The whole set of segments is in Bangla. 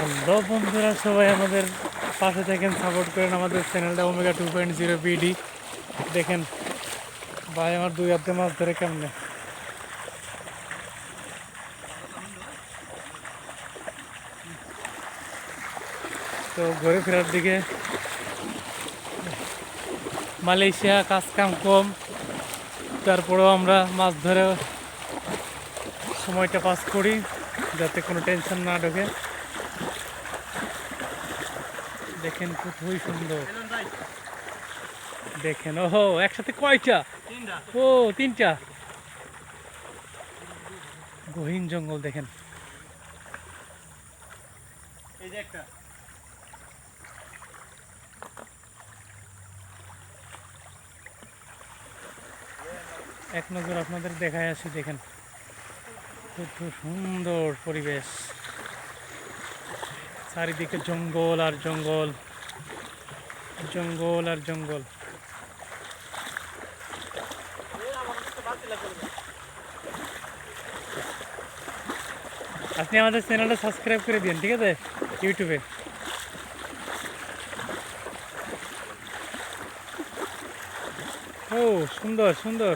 হ্যালো বন্ধুরা, সবাই আমাদের পাশে থাকেন সাপোর্ট করেন আমাদের চ্যানেলটা omega two point zero BD দেখেন, ভাই আমার দুই হাতে মাছ ধরে কেমনে? তো ঘুরে ফেরার দিকে মালয়েশিয়া কাজ কাম কম তারপরেও আমরা মাছ ধরে সময়টা পাস করি, যাতে কোনো টেনশন না ঢোকে। দেখেন খুবই সুন্দর। দেখেন ওহো একসাথে কয়টা? ও তিনটা। গহীন জঙ্গল দেখেন। এই যে একটা। এক নজর আপনাদের দেখায় আসি দেখেন। খুব সুন্দর পরিবেশ। চারিদিকে জঙ্গল আর জঙ্গল জঙ্গল আর জঙ্গল। আপনি আমাদের চ্যানেলটা সাবস্ক্রাইব করে দিন ঠিক আছে? ইউটিউবে ও, সুন্দর সুন্দর।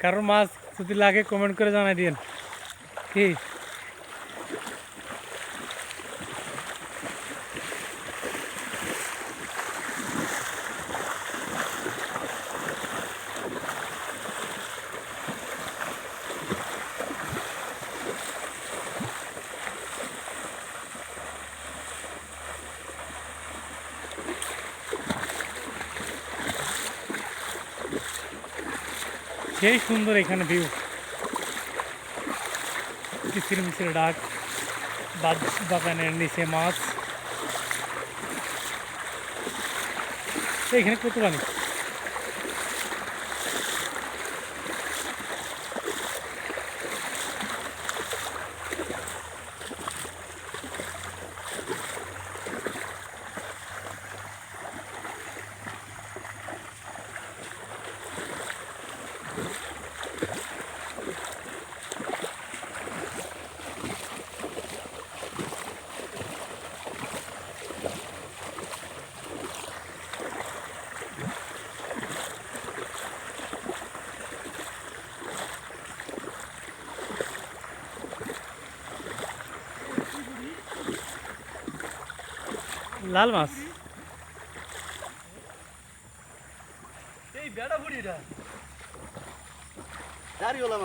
কারোর মাছ যদি লাগে কমেন্ট করে জানাই দিন কি সেই সুন্দর এখানে ভিউ কিচির মিচির ডাক বাদ বাগানের নিচে মাছ। তো এখানে কত পানি লাল মাছ। এই বেড়া বুড়িটা দাঁড়িয়ে হলাম